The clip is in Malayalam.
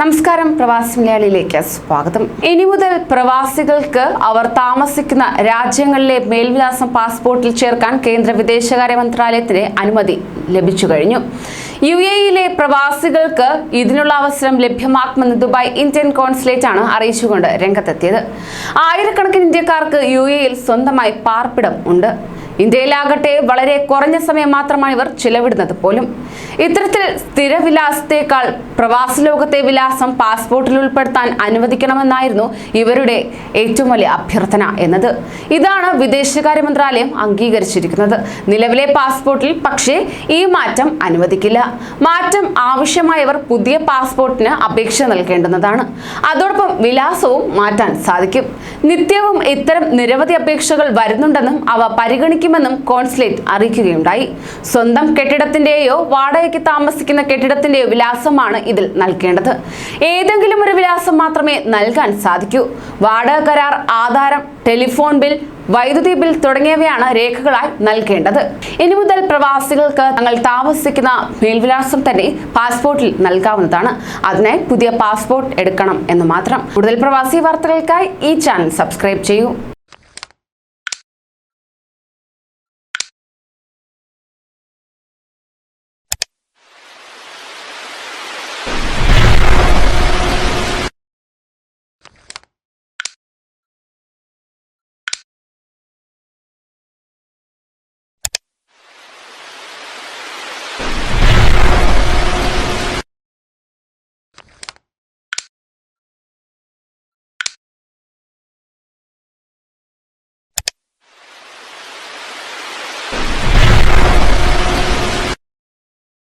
നമസ്കാരം പ്രവാസി മലയാളിയിലേക്ക് സ്വാഗതം. ഇനി മുതൽ പ്രവാസികൾക്ക് അവർ താമസിക്കുന്ന രാജ്യങ്ങളിലെ മേൽവിലാസം പാസ്പോർട്ടിൽ ചേർക്കാൻ കേന്ദ്ര വിദേശകാര്യ മന്ത്രാലയത്തിന് അനുമതി ലഭിച്ചു കഴിഞ്ഞു. യു എയിലെ പ്രവാസികൾക്ക് ഇതിനുള്ള അവസരം ലഭ്യമാക്കുമെന്ന് ദുബായ് ഇന്ത്യൻ കോൺസുലേറ്റ് ആണ് അറിയിച്ചുകൊണ്ട് രംഗത്തെത്തിയത്. ആയിരക്കണക്കിന് ഇന്ത്യക്കാർക്ക് യു എയിൽ സ്വന്തമായി പാർപ്പിടം ഉണ്ട്. ഇന്ത്യയിലാകട്ടെ വളരെ കുറഞ്ഞ സമയം മാത്രമാണ് ഇവർ ചിലവിടുന്നത് പോലും. ഇത്തരത്തിൽ സ്ഥിരവിലാസത്തെക്കാൾ പ്രവാസ ലോകത്തെ വിലാസം പാസ്പോർട്ടിൽ ഉൾപ്പെടുത്താൻ അനുവദിക്കണമെന്നായിരുന്നു ഇവരുടെ ഏറ്റവും വലിയ അഭ്യർത്ഥന എന്നത്. ഇതാണ് വിദേശകാര്യ മന്ത്രാലയം അംഗീകരിച്ചിരിക്കുന്നത്. നിലവിലെ പാസ്പോർട്ടിൽ പക്ഷേ ഈ മാറ്റം അനുവദിക്കില്ല. മാറ്റം ആവശ്യമായവർ പുതിയ പാസ്പോർട്ടിന് അപേക്ഷ നൽകേണ്ടുന്നതാണ്. അതോടൊപ്പം വിലാസവും മാറ്റാൻ സാധിക്കും. നിത്യവും ഇത്തരം നിരവധി അപേക്ഷകൾ വരുന്നുണ്ടെന്നും അവ പരിഗണിക്കുമെന്നും കോൺസുലേറ്റ് അറിയിക്കുകയുണ്ടായി. സ്വന്തം കെട്ടിടത്തിന്റെയോ വാടകയ്ക്ക് താമസിക്കുന്ന കെട്ടിടത്തിന്റെയോ വിലാസമാണ് ഇതിൽ നൽകേണ്ടത്. ഏതെങ്കിലും ഒരു വിലാസം മാത്രമേ നൽകാൻ സാധിക്കൂ. വാടക കരാർ ആധാരം ടെലിഫോൺ ബിൽ വൈദ്യുതി ബിൽ തുടങ്ങിയവയാണ് രേഖകളായി നൽകേണ്ടത്. ഇനി മുതൽ പ്രവാസികൾക്ക് തങ്ങൾ താമസിക്കുന്ന മേൽവിലാസം തന്നെ പാസ്പോർട്ടിൽ നൽകാവുന്നതാണ്. അതിനായി പുതിയ പാസ്പോർട്ട് എടുക്കണം എന്ന് മാത്രം. കൂടുതൽ പ്രവാസി വാർത്തകൾക്കായി ഈ ചാനൽ സബ്സ്ക്രൈബ് ചെയ്യൂ.